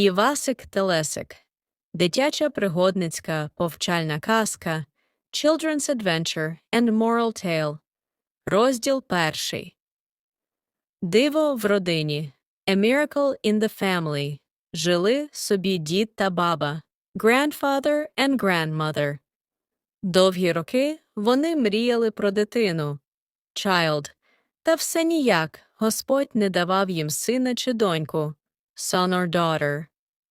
Івасик Телесик. Дитяча пригодницька повчальна казка Children's Adventure and Moral Tale. Розділ перший. Диво в родині. A Miracle in the Family. Жили собі дід та баба. Grandfather and grandmother. Довгі роки вони мріяли про дитину. Child. Та все ніяк Господь не давав їм сина чи доньку. Son or daughter.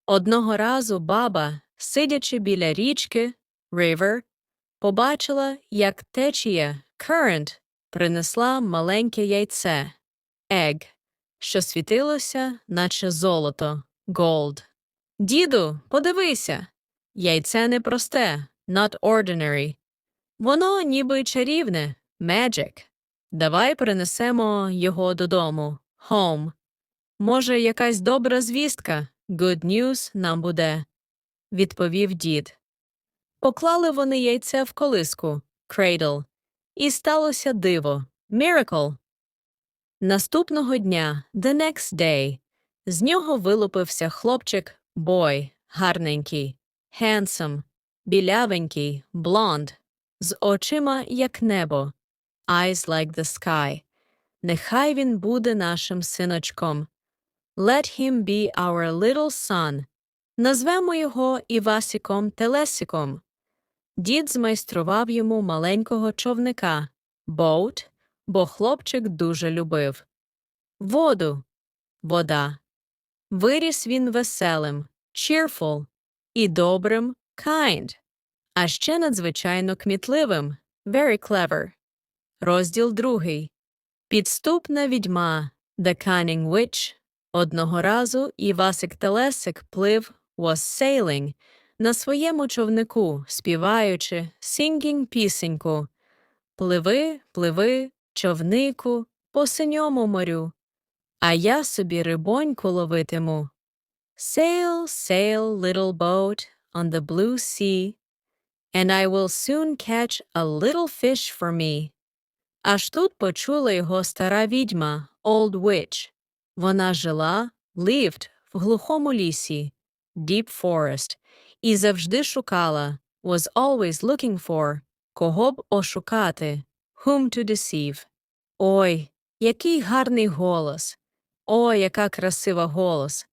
Одного разу баба, сидячи біля річки, river, побачила, як течія, current, принесла маленьке яйце, egg, що світилося, наче золото, gold. Діду, подивися, яйце не просте, not ordinary. Воно ніби чарівне, magic. Давай принесемо його додому, home. Може, якась добра звістка, good news нам буде, відповів дід. Поклали вони яйце в колиску, cradle, і сталося диво, miracle. Наступного дня, the next day, з нього вилупився хлопчик, boy, гарненький, handsome, білявенький, blonde, з очима, як небо, eyes like the sky. Нехай він буде нашим синочком. Let him be our little son. Назвемо його Івасиком Телесиком. Дід змайстрував йому маленького човника boat, бо хлопчик дуже любив. Воду вода. Виріс він веселим, cheerful, і добрим, kind, а ще надзвичайно кмітливим, very clever. Розділ другий. Підступна відьма, The Cunning Witch. Одного разу Івасик Телесик плив was sailing на своєму човнику, співаючи singing пісеньку. Пливи, пливи, човнику, по синьому морю, а я собі рибоньку ловитиму. Sail, sail, little boat, on the blue sea, and I will soon catch a little fish for me. Аж тут почула його стара відьма, Old Witch. Вона жила, lived, в глухому лісі, Deep Forest, і завжди шукала, was always looking for, кого б ошукати, whom to deceive. Ой, який гарний голос! Ой, яка красива голос!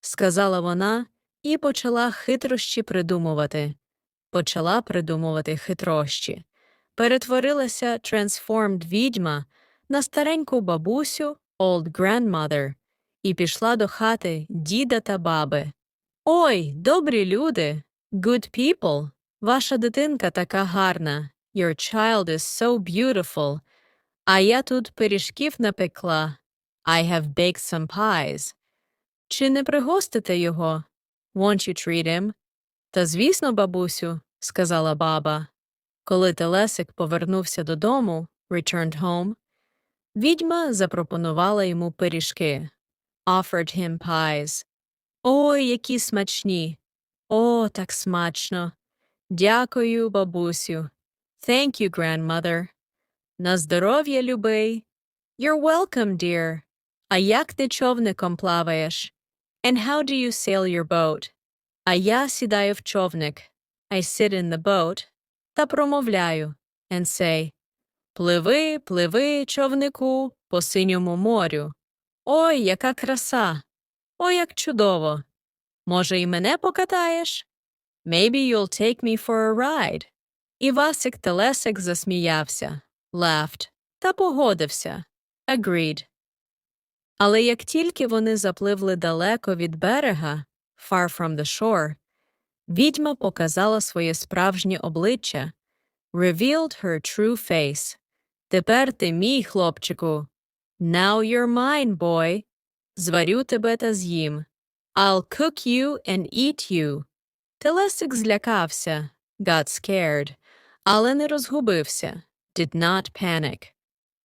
сказала вона і почала хитрощі придумувати. Почала придумувати хитрощі. Перетворилася transformed відьма на стареньку бабусю old grandmother і пішла до хати діда та баби. Ой, добрі люди, good people, ваша дитинка така гарна, your child is so beautiful, а я тут пиріжків напекла, I have baked some pies. Чи не пригостите його? Won't you treat him? Та звісно, бабусю, сказала баба. Коли Телесик повернувся додому, returned home, відьма запропонувала йому пиріжки. Offered him pies. Ой, які смачні. О, так смачно. Дякую, бабусю. Thank you, grandmother. На здоров'я, любий. You're welcome, dear. А як ти човником плаваєш? And how do you sail your boat? А я сідаю в човник. I sit in the boat. Та промовляю. And say, Пливи, пливи, човнику, по синьому морю. Ой, яка краса! Ой, як чудово! Може, і мене покатаєш? Maybe you'll take me for a ride. І Телесик засміявся, laughed, та погодився, agreed. Але як тільки вони запливли далеко від берега, far from the shore, відьма показала своє справжнє обличчя, revealed her true face. Тепер ти мій, хлопчику. Now you're mine, boy. Зварю тебе та з'їм. I'll cook you and eat you. Телесик злякався, got scared, але не розгубився, did not panic.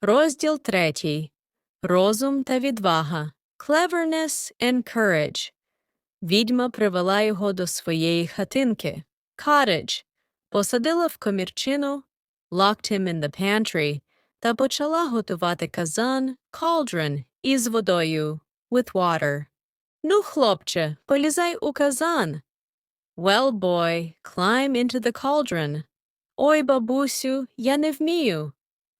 Розділ третій. Розум та відвага. Cleverness and courage. Відьма привела його до своєї хатинки. Cottage. Посадила в комірчину, locked him in the pantry, та почала готувати казан, cauldron, із водою, with water. Ну, хлопче, полізай у казан. Well, boy, climb into the cauldron. Ой, бабусю, я не вмію.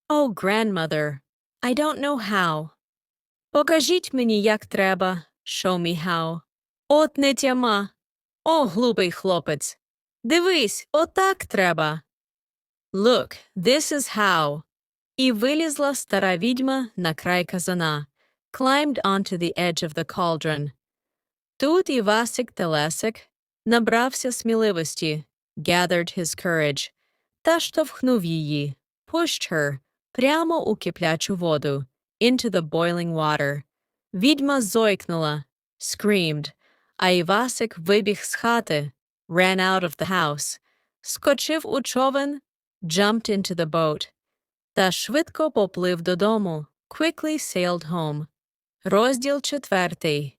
Oh, grandmother, I don't know how. Покажіть мені, як треба. Show me how. От не тяма. О, глупий хлопець. Дивись, отак треба. Look, this is how. І вилізла стара відьма на край казана. Climbed onto the edge of the cauldron. Тут Івасик Телесик набрався сміливості, gathered his courage, та штовхнув її, pushed her, прямо у киплячу воду, into the boiling water. Відьма зойкнула, screamed, а Івасик вибіг з хати, ran out of the house, скочив у човен, jumped into the boat, та швидко поплив додому, quickly sailed home. Розділ четвертий.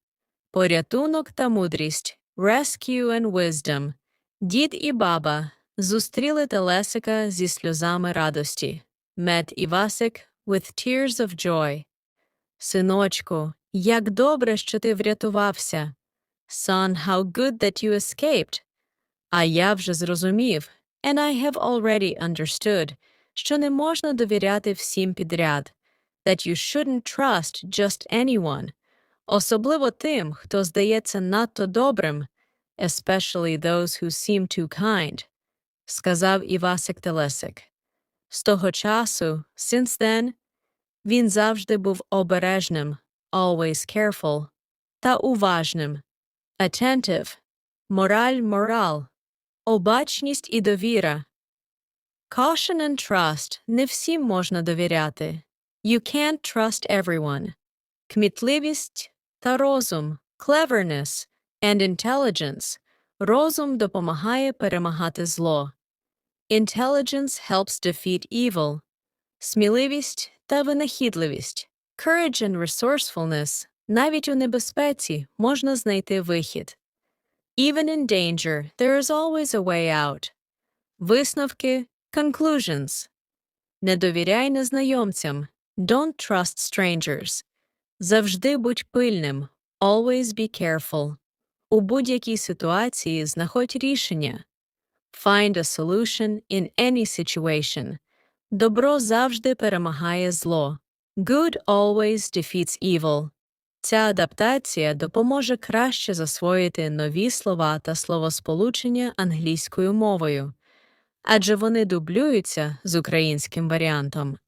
Порятунок та мудрість. Rescue and wisdom. Дід і баба зустріли Телесика зі сльозами радості. Met Івасик with tears of joy. Синочку, як добре, що ти врятувався. Son, how good that you escaped. А я вже зрозумів, and I have already understood, що не можна довіряти всім підряд, that you shouldn't trust just anyone, особливо тим, хто здається надто добрим, especially those who seem too kind, сказав Івасик Телесик. З того часу, since then, він завжди був обережним, always careful, та уважним, attentive, мораль морал, обачність і довіра. Caution and trust не всім можна довіряти. You can't trust everyone. Кмітливість та розум, cleverness and intelligence. Розум допомагає перемагати зло. Intelligence helps defeat evil. Сміливість та винахідливість. Courage and resourcefulness. Навіть у небезпеці можна знайти вихід. Even in danger, there is always a way out. Висновки conclusions. Не довіряй незнайомцям. Don't trust strangers. Завжди будь пильним. Always be careful. У будь-якій ситуації знаходь рішення. Find a solution in any situation. Добро завжди перемагає зло. Good always defeats evil. Ця адаптація допоможе краще засвоїти нові слова та словосполучення англійською мовою, адже вони дублюються з українським варіантом.